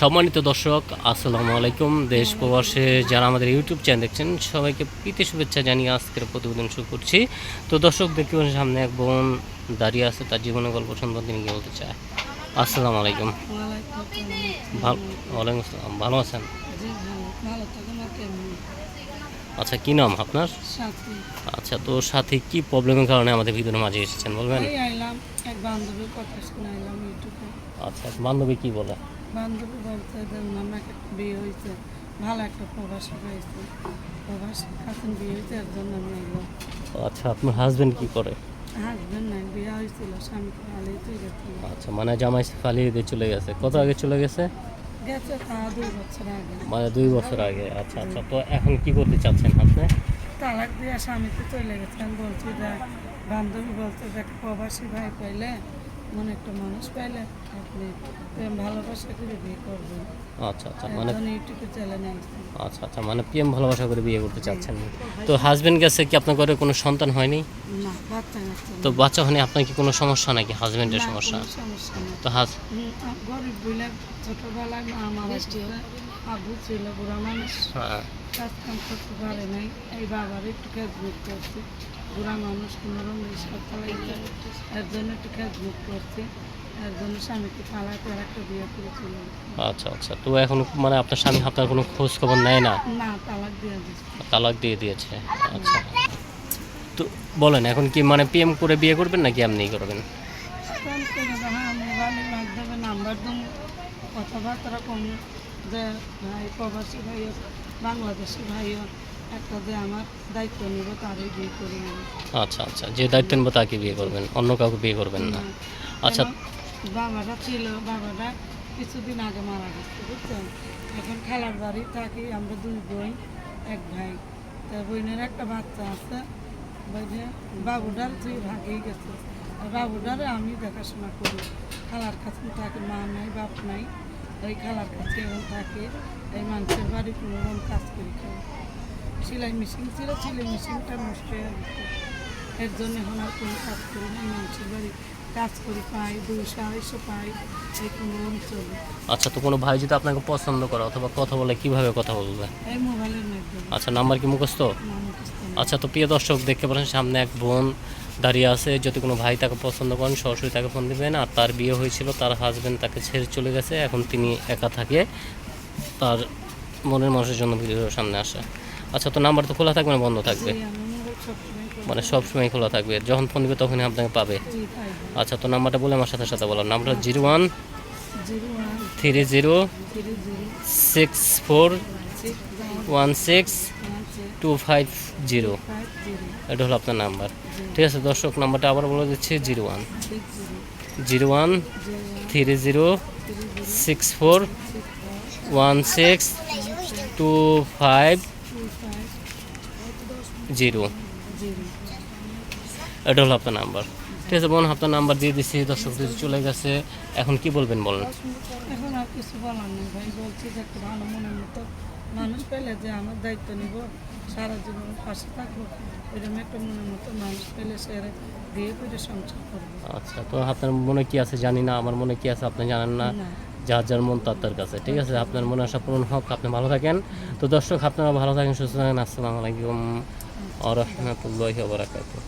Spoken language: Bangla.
সম্মানিত দর্শক আসসালামু আলাইকুম। দেশ প্রবাসে যারা আমাদের ইউটিউব চ্যানেল দেখছেন সবাইকে প্রীতি শুভেচ্ছা জানিয়ে আজকের প্রতিবেদন শুরু করছি। তো দর্শক দেখতে পাচ্ছেন সামনে এক বোন দাঁড়িয়ে আছে তার জীবনের গল্প সম্বন্ধে তিনি কি বলতে চায়? আসসালামু আলাইকুম। ভালো ওয়ালাইকুম আসসালাম। ভালো আছেন? আচ্ছা কি নাম আপনার? আচ্ছা তো সাথে কি প্রবলেমের কারণে আমাদের ভিতরে মাঝে এসেছেন বলবেন? আচ্ছা বান্ধবী কি বলে? বান্ধবী বলতে যে একটা বিয়ে হয়েছে ভালো একটা প্রবাসী হয়েছে প্রবাসী কাছেন বিয়ে হয়েছে এর জন্য আমি আচ্ছা আপনার হাজবেন্ড কি করে? হাজবেন্ড নাই বিয়ে হয়েছিল ভালোই তুই গেছিল। আচ্ছা মানে জামাই ফালিয়ে দিয়ে চলে গেছে। কত আগে চলে গেছে? গেছে তা দুই বছর আগে। মানে দুই বছর আগে আচ্ছা আচ্ছা তো এখন কি করতে চাচ্ছেন আপনি? তালাক দিয়ে স্বামীতে চলে গেছে। আমি বলছি যে বান্ধবী বলছে যে প্রবাসী ভাই পাইলে মনে একটা মানুষ পাইলে আপনি প্রেম ভালোবাসা করে বিয়ে করবেন। আচ্ছা আচ্ছা মানে ইউটিউবে চ্যানেল আচ্ছা আচ্ছা মানে প্রেম ভালোবাসা করে বিয়ে করতে চাচ্ছেন তো হাজবেন্ড গেছে কি আপনার ঘরে কোনো সন্তান হয়নি? না বাচ্চা তো বাচ্চা হয়নি আপনার কি কোনো সমস্যা নাকি হাজবেন্ডের সমস্যা? তো হাজ গরিব বলে ছোটবেলায় মা ছিল আবু ছিল বুড়া মানুষ। হ্যাঁ। কাজ কাম করতে পারে নাই। এই বাবার একটু খেজমুখ করছে। বুড়া মানুষ কোনো রকম রিক্সা এর জন্য একটু খেজমুখ করছে। এর জন্য স্বামীকে পালাতে আর একটা বিয়ে করে চলে আচ্ছা আচ্ছা। তো এখন মানে আপনার স্বামী আপনার কোনো খোঁজ খবর নেয় না? না তালাক দিয়ে দিচ্ছে তালাক দিয়ে দিয়েছে। আচ্ছা। তো বলেন এখন কি মানে প্রেম করে বিয়ে করবেন নাকি এমনি করবেন? ফোন মোবাইলের মাধ্যমে নাম্বার দেবো কথাবার্তা কম যে ভাই প্রবাসী ভাই বাংলাদেশি ভাই একটা যে আমার দায়িত্ব নিব তারই বিয়ে করি আচ্ছা আচ্ছা যে দায়িত্ব নেব তাকে বিয়ে করবেন অন্য কাউকে বিয়ে করবেন না। আচ্ছা। বাবাটা ছিল বাবাটা কিছুদিন আগে মারা গেছে বুঝছেন? এখন খেলার বাড়ি থাকি আমরা দুই বোন এক ভাই। তা বোনের একটা বাচ্চা আছে বুঝে? বাবুটার তুই ভাগেই গেছে। বাবুটারে আমি দেখাশোনা করি। খালার কাছে থাকে মা নাই বাপ নাই। এই খালার কাছে এখন থাকে এই মানুষের বাড়ি কোনো কাজ করি খাই। সেলাই মেশিন ছিল সেলাই মেশিনটা নষ্ট হয়ে গেছে। এর জন্য এখন আর কোনো কাজ করি না মানুষের বাড়ি কাজ করি পাই দুইশো আড়াইশো পাই এই কোনো চলে আচ্ছা তো কোনো ভাই যদি আপনাকে পছন্দ করে অথবা কথা বলে কীভাবে কথা বলবে? এই মোবাইলের মাধ্যমে। আচ্ছা নাম্বার কি মুখস্থ। আচ্ছা তো প্রিয় দর্শক দেখতে পারেন সামনে এক বোন দাঁড়িয়ে আছে। যদি কোনো ভাই তাকে পছন্দ করেন সরাসরি তাকে ফোন দিবেন। আর তার বিয়ে হয়েছিল তার হাজবেন্ড তাকে ছেড়ে চলে গেছে। এখন তিনি একা থাকে। তার মনের মানুষের জন্য ভিডিওর সামনে আসে। আচ্ছা তো নাম্বার তো খোলা থাকবে না বন্ধ থাকবে? সবসময় মানে সব সময় খোলা থাকবে। যখন ফোন দিবে তখনই আপনাকে পাবে। আচ্ছা তো নাম্বারটা বলে আমার সাথে সাথে বললাম নাম্বারটা zero one three zero six four one six two five zero. এটা হলো আপনার নাম্বার। ঠিক আছে দর্শক নাম্বারটা আবার বলে দিচ্ছি zero one zero. One three zero six four one six two five zero. এটা হলো আপনার নাম্বার। ঠিক আছে বোন আপনার নাম্বার দিয়ে দিচ্ছি দর্শক চলে গেছে এখন কি বলবেন বলেন? এখন আর কিছু বলার নেই ভাই বলছি যে একটা ভালো মনের মতো মানুষ পেলে যে আমার দায়িত্ব নিব সারা জীবন পাশে থাকব এরকম একটা মনের মতো মানুষ পেলে সে বিয়ে করে সংসার করব। আচ্ছা তো আপনার মনে কি আছে? জানি না আমার মনে কি আছে আপনি জানেন না। না। যার যার মন তার তার কাছে। ঠিক আছে আপনার মনে আশা পূরণ হোক আপনি ভালো থাকেন। তো দর্শক আপনারা ভালো থাকেন সুস্থ থাকেন। আসসালামু আলাইকুম। ورحمة الله وبركاته.